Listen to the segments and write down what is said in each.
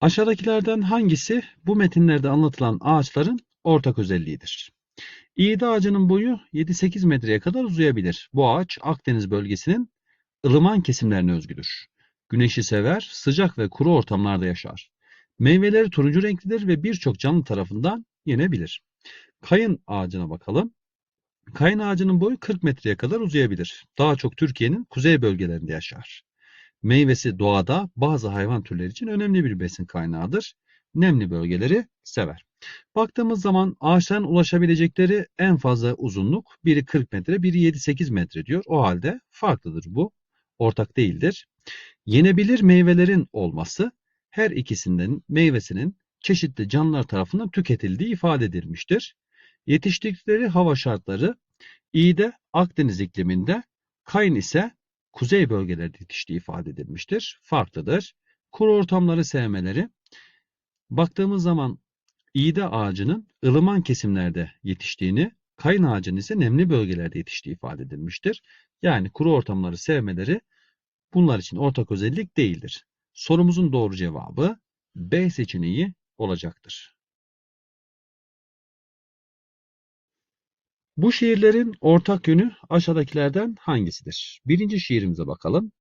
Aşağıdakilerden hangisi bu metinlerde anlatılan ağaçların ortak özelliğidir? İğde ağacının boyu 7-8 metreye kadar uzayabilir. Bu ağaç Akdeniz bölgesinin ılıman kesimlerine özgüdür. Güneşi sever, sıcak ve kuru ortamlarda yaşar. Meyveleri turuncu renklidir ve birçok canlı tarafından yenebilir. Kayın ağacına bakalım. Kayın ağacının boyu 40 metreye kadar uzayabilir. Daha çok Türkiye'nin kuzey bölgelerinde yaşar. Meyvesi doğada bazı hayvan türleri için önemli bir besin kaynağıdır. Nemli bölgeleri sever. Baktığımız zaman ağaçların ulaşabilecekleri en fazla uzunluk biri 40 metre, biri 7-8 metre diyor. O halde farklıdır bu. Ortak değildir. Yenebilir meyvelerin olması her ikisinden meyvesinin çeşitli canlılar tarafından tüketildiği ifade edilmiştir. Yetiştikleri hava şartları İğde Akdeniz ikliminde, Kayın ise kuzey bölgelerde yetiştiği ifade edilmiştir. Farklıdır. Kuru ortamları sevmeleri. Baktığımız zaman İğde ağacının ılıman kesimlerde yetiştiğini, kayın ağacının ise nemli bölgelerde yetiştiği ifade edilmiştir. Yani kuru ortamları sevmeleri bunlar için ortak özellik değildir. Sorumuzun doğru cevabı B seçeneği olacaktır. Bu şiirlerin ortak yönü aşağıdakilerden hangisidir? Birinci şiirimize bakalım.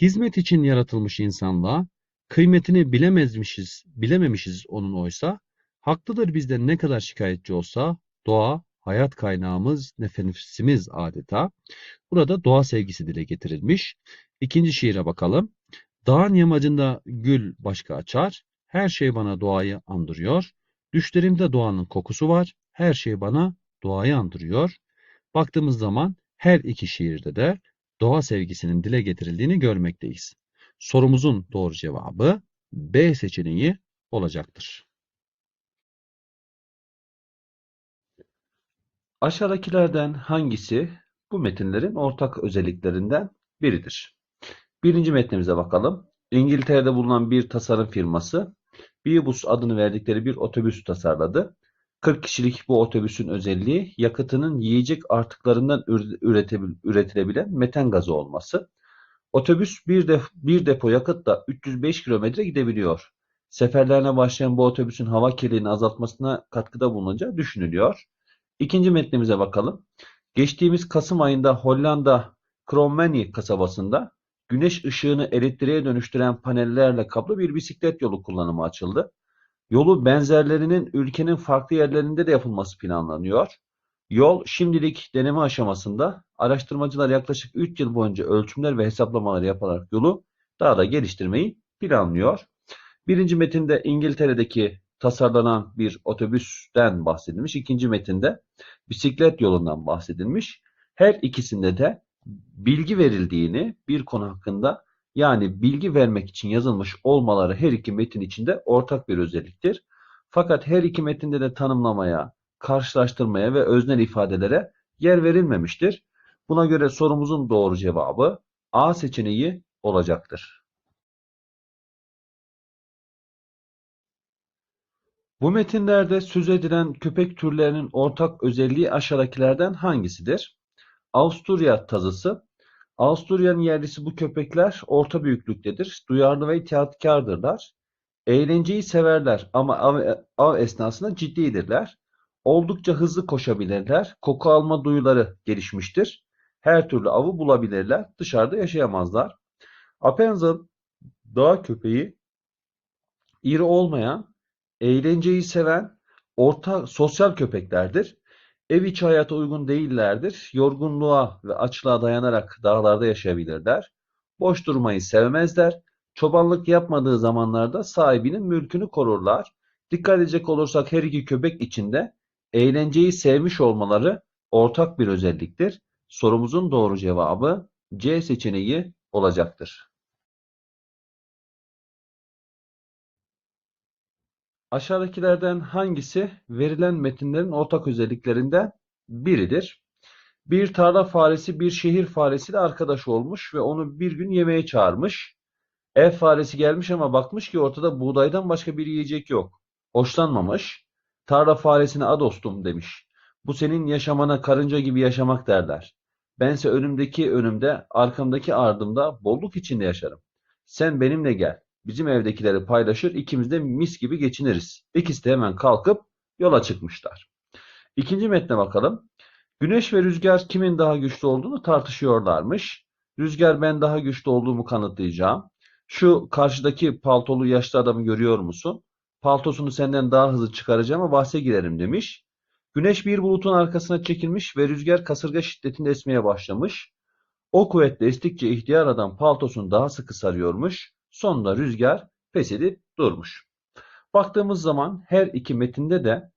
Hizmet için yaratılmış insanlığa, kıymetini bilemezmişiz, bilememişiz onun oysa, haklıdır bizden ne kadar şikayetçi olsa, doğa, hayat kaynağımız, nefesimiz adeta. Burada doğa sevgisi dile getirilmiş. İkinci şiire bakalım. Dağın yamacında gül başka açar, her şey bana doğayı andırıyor. Düşlerimde doğanın kokusu var, her şey bana doğayı andırıyor. Baktığımız zaman her iki şiirde de doğa sevgisinin dile getirildiğini görmekteyiz. Sorumuzun doğru cevabı B seçeneği olacaktır. Aşağıdakilerden hangisi bu metinlerin ortak özelliklerinden biridir? Birinci metnimize bakalım. İngiltere'de bulunan bir tasarım firması Biobus adını verdikleri bir otobüs tasarladı. 40 kişilik bu otobüsün özelliği yakıtının yiyecek artıklarından üretilebilen metan gazı olması. Otobüs bir, de, bir depo yakıtla 305 kilometre gidebiliyor. Seferlerine başlayan bu otobüsün hava kirliliğini azaltmasına katkıda bulunacağı düşünülüyor. İkinci metnimize bakalım. Geçtiğimiz Kasım ayında Hollanda Krommenie kasabasında güneş ışığını elektriğe dönüştüren panellerle kaplı bir bisiklet yolu kullanımı açıldı. Yolu benzerlerinin ülkenin farklı yerlerinde de yapılması planlanıyor. Yol şimdilik deneme aşamasında. Araştırmacılar yaklaşık 3 yıl boyunca ölçümler ve hesaplamalar yaparak yolu daha da geliştirmeyi planlıyor. Birinci metinde İngiltere'deki tasarlanan bir otobüsten bahsedilmiş. İkinci metinde bisiklet yolundan bahsedilmiş. Her ikisinde de bilgi verildiğini bir konu hakkında yani bilgi vermek için yazılmış olmaları her iki metin içinde ortak bir özelliktir. Fakat her iki metinde de tanımlamaya, karşılaştırmaya ve öznel ifadelere yer verilmemiştir. Buna göre sorumuzun doğru cevabı A seçeneği olacaktır. Bu metinlerde söz edilen köpek türlerinin ortak özelliği aşağıdakilerden hangisidir? Avusturya tazısı Avusturya'nın yerlisi bu köpekler orta büyüklüktedir. Duyarlı ve itaatkardırlar. Eğlenceyi severler ama av, av esnasında ciddidirler. Oldukça hızlı koşabilirler. Koku alma duyuları gelişmiştir. Her türlü avı bulabilirler. Dışarıda yaşayamazlar. Appenzell dağ köpeği iri olmayan, eğlenceyi seven, orta sosyal köpeklerdir. Ev içi hayata uygun değillerdir. Yorgunluğa ve açlığa dayanarak dağlarda yaşayabilirler. Boş durmayı sevmezler. Çobanlık yapmadığı zamanlarda sahibinin mülkünü korurlar. Dikkat edecek olursak her iki köpek içinde eğlenceyi sevmiş olmaları ortak bir özelliktir. Sorumuzun doğru cevabı C seçeneği olacaktır. Aşağıdakilerden hangisi verilen metinlerin ortak özelliklerinden biridir? Bir tarla faresi bir şehir faresiyle arkadaş olmuş ve onu bir gün yemeğe çağırmış. Ev faresi gelmiş ama bakmış ki ortada buğdaydan başka bir yiyecek yok. Hoşlanmamış. Tarla faresine a dostum demiş. Bu senin yaşamana karınca gibi yaşamak derler. Bense önümdeki önümde, arkamdaki ardımda bolluk içinde yaşarım. Sen benimle gel. Bizim evdekileri paylaşır, ikimiz de mis gibi geçiniriz. İkisi de hemen kalkıp yola çıkmışlar. İkinci metne bakalım. Güneş ve rüzgar kimin daha güçlü olduğunu tartışıyorlarmış. Rüzgar ben daha güçlü olduğumu kanıtlayacağım. Şu karşıdaki paltolu yaşlı adamı görüyor musun? Paltosunu senden daha hızlı çıkaracağıma bahse girerim demiş. Güneş bir bulutun arkasına çekilmiş ve rüzgar kasırga şiddetinde esmeye başlamış. O kuvvetle estikçe ihtiyar adam paltosunu daha sıkı sarıyormuş. Sonunda rüzgar pes edip durmuş. Baktığımız zaman her iki metinde de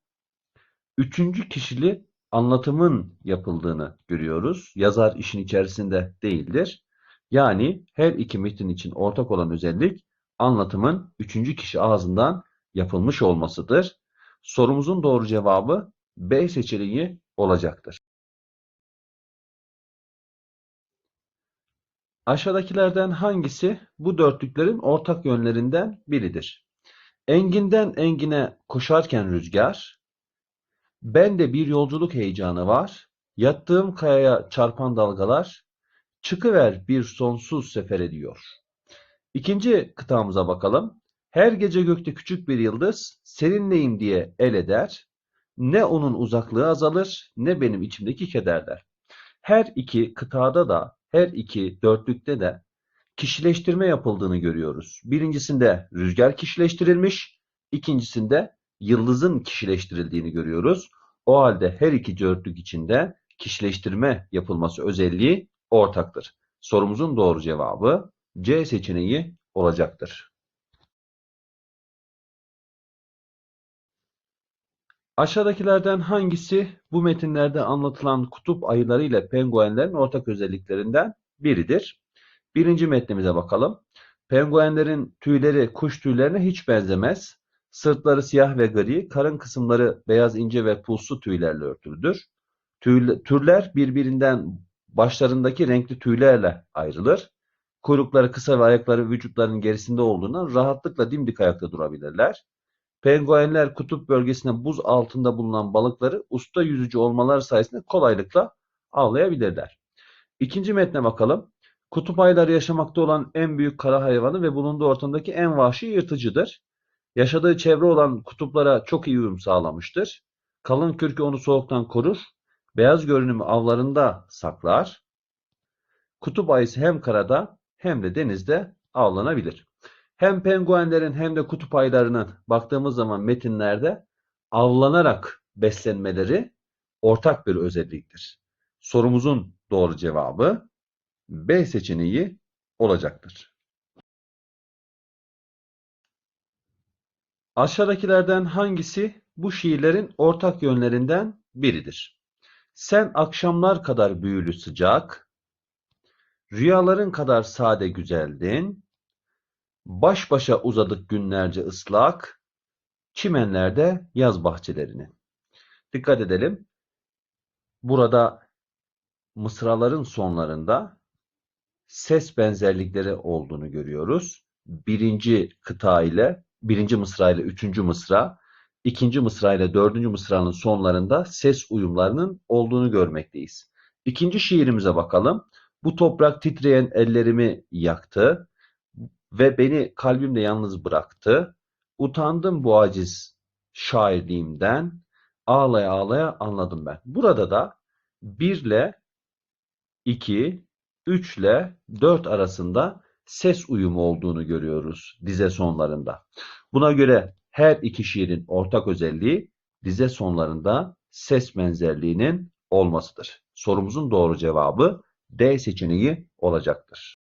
üçüncü kişili anlatımın yapıldığını görüyoruz. Yazar işin içerisinde değildir. Yani her iki metin için ortak olan özellik anlatımın üçüncü kişi ağzından yapılmış olmasıdır. Sorumuzun doğru cevabı B seçeneği olacaktır. Aşağıdakilerden hangisi bu dörtlüklerin ortak yönlerinden biridir? Enginden engine koşarken rüzgar, ben de bir yolculuk heyecanı var, yattığım kayaya çarpan dalgalar, çıkıver bir sonsuz sefer ediyor. İkinci kıtamıza bakalım. Her gece gökte küçük bir yıldız, seninleyim diye el eder, ne onun uzaklığı azalır, ne benim içimdeki kederler. Her iki kıtada da, her iki dörtlükte de kişileştirme yapıldığını görüyoruz. Birincisinde rüzgar kişileştirilmiş, ikincisinde yıldızın kişileştirildiğini görüyoruz. O halde her iki dörtlük içinde kişileştirme yapılması özelliği ortaktır. Sorumuzun doğru cevabı C seçeneği olacaktır. Aşağıdakilerden hangisi bu metinlerde anlatılan kutup ayıları ile penguenlerin ortak özelliklerinden biridir? Birinci metnimize bakalım. Penguenlerin tüyleri kuş tüylerine hiç benzemez. Sırtları siyah ve gri, karın kısımları beyaz ince ve pulsu tüylerle örtülüdür. Türler birbirinden başlarındaki renkli tüylerle ayrılır. Kuyrukları kısa ve ayakları vücutlarının gerisinde olduğundan rahatlıkla dimdik ayakta durabilirler. Penguenler kutup bölgesinde buz altında bulunan balıkları usta yüzücü olmaları sayesinde kolaylıkla avlayabilirler. İkinci metne bakalım. Kutup ayıları yaşamakta olan en büyük kara hayvanı ve bulunduğu ortamdaki en vahşi yırtıcıdır. Yaşadığı çevre olan kutuplara çok iyi uyum sağlamıştır. Kalın kürkü onu soğuktan korur. Beyaz görünümü avlarında saklar. Kutup ayısı hem karada hem de denizde avlanabilir. Hem penguenlerin hem de kutup ayılarının baktığımız zaman metinlerde avlanarak beslenmeleri ortak bir özelliktir. Sorumuzun doğru cevabı B seçeneği olacaktır. Aşağıdakilerden hangisi bu şiirlerin ortak yönlerinden biridir? Sen akşamlar kadar büyülü sıcak, rüyaların kadar sade güzeldin, baş başa uzadık günlerce ıslak, çimenlerde yaz bahçelerini. Dikkat edelim. Burada mısraların sonlarında ses benzerlikleri olduğunu görüyoruz. Birinci kıta ile, birinci mısra ile üçüncü mısra, ikinci mısra ile dördüncü mısranın sonlarında ses uyumlarının olduğunu görmekteyiz. İkinci şiirimize bakalım. Bu toprak titreyen ellerimi yaktı ve beni kalbimde yalnız bıraktı. Utandım bu aciz şairliğimden, ağlaya ağlaya anladım ben. Burada da 1 ile 2, 3 ile 4 arasında ses uyumu olduğunu görüyoruz dize sonlarında. Buna göre her iki şiirin ortak özelliği dize sonlarında ses benzerliğinin olmasıdır. Sorumuzun doğru cevabı D seçeneği olacaktır.